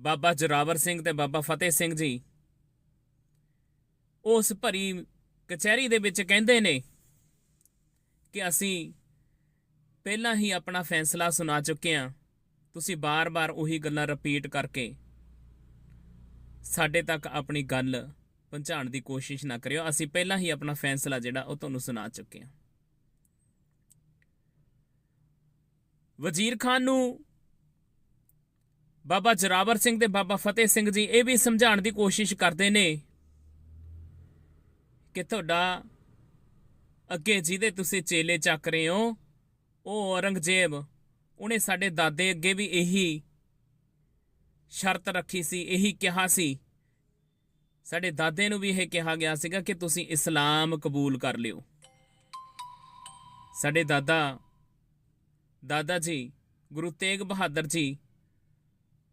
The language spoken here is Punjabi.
ਬਾਬਾ ਜਰਾਵਰ ਸਿੰਘ ਤੇ ਬਾਬਾ ਫਤਿਹ ਸਿੰਘ ਜੀ। ਉਸ ਭਰੀ ਕਚਹਿਰੀ ਦੇ ਵਿੱਚ ਕਹਿੰਦੇ ਨੇ ਕਿ ਅਸੀਂ ਪਹਿਲਾਂ ਹੀ ਆਪਣਾ ਫੈਸਲਾ ਸੁਣਾ ਚੁੱਕੇ ਹਾਂ। ਤੁਸੀਂ ਬਾਰ-ਬਾਰ ਉਹੀ ਗੱਲਾਂ ਰਿਪੀਟ ਕਰਕੇ ਸਾਡੇ ਤੱਕ ਆਪਣੀ ਗੱਲ ਪਹੁੰਚਾਉਣ ਦੀ ਕੋਸ਼ਿਸ਼ ਨਾ ਕਰਿਓ। ਅਸੀਂ ਪਹਿਲਾਂ ਹੀ ਆਪਣਾ ਫੈਸਲਾ ਜਿਹੜਾ ਉਹ ਤੁਹਾਨੂੰ ਸੁਣਾ ਚੁੱਕੇ ਹਾਂ। ਵਜ਼ੀਰ ਖਾਨ ਨੂੰ ਬਾਬਾ ਜਰਾਵਰ ਸਿੰਘ ਤੇ ਬਾਬਾ ਫਤਿਹ ਸਿੰਘ ਜੀ ਇਹ ਵੀ ਸਮਝਾਉਣ ਦੀ ਕੋਸ਼ਿਸ਼ ਕਰਦੇ ਨੇ ਕਿ ਤੁਹਾਡਾ ਅੱਗੇ ਜਿਹਦੇ ਤੁਸੀਂ ਚੇਲੇ ਚੱਕ ਰਹੇ ਹੋ, ਉਹ ਔਰੰਗਜ਼ੇਬ, ਉਹਨੇ ਸਾਡੇ ਦਾਦੇ ਅੱਗੇ ਵੀ ਇਹੀ ਸ਼ਰਤ ਰੱਖੀ ਸੀ, ਇਹੀ ਕਿਹਾ ਸੀ। ਸਾਡੇ ਦਾਦੇ ਨੂੰ ਵੀ ਇਹ ਕਿਹਾ ਗਿਆ ਸੀਗਾ ਕਿ ਤੁਸੀਂ ਇਸਲਾਮ ਕਬੂਲ ਕਰ ਲਿਓ। ਸਾਡੇ ਦਾਦਾ ਦਾਦਾ ਜੀ, ਗੁਰੂ ਤੇਗ ਬਹਾਦਰ ਜੀ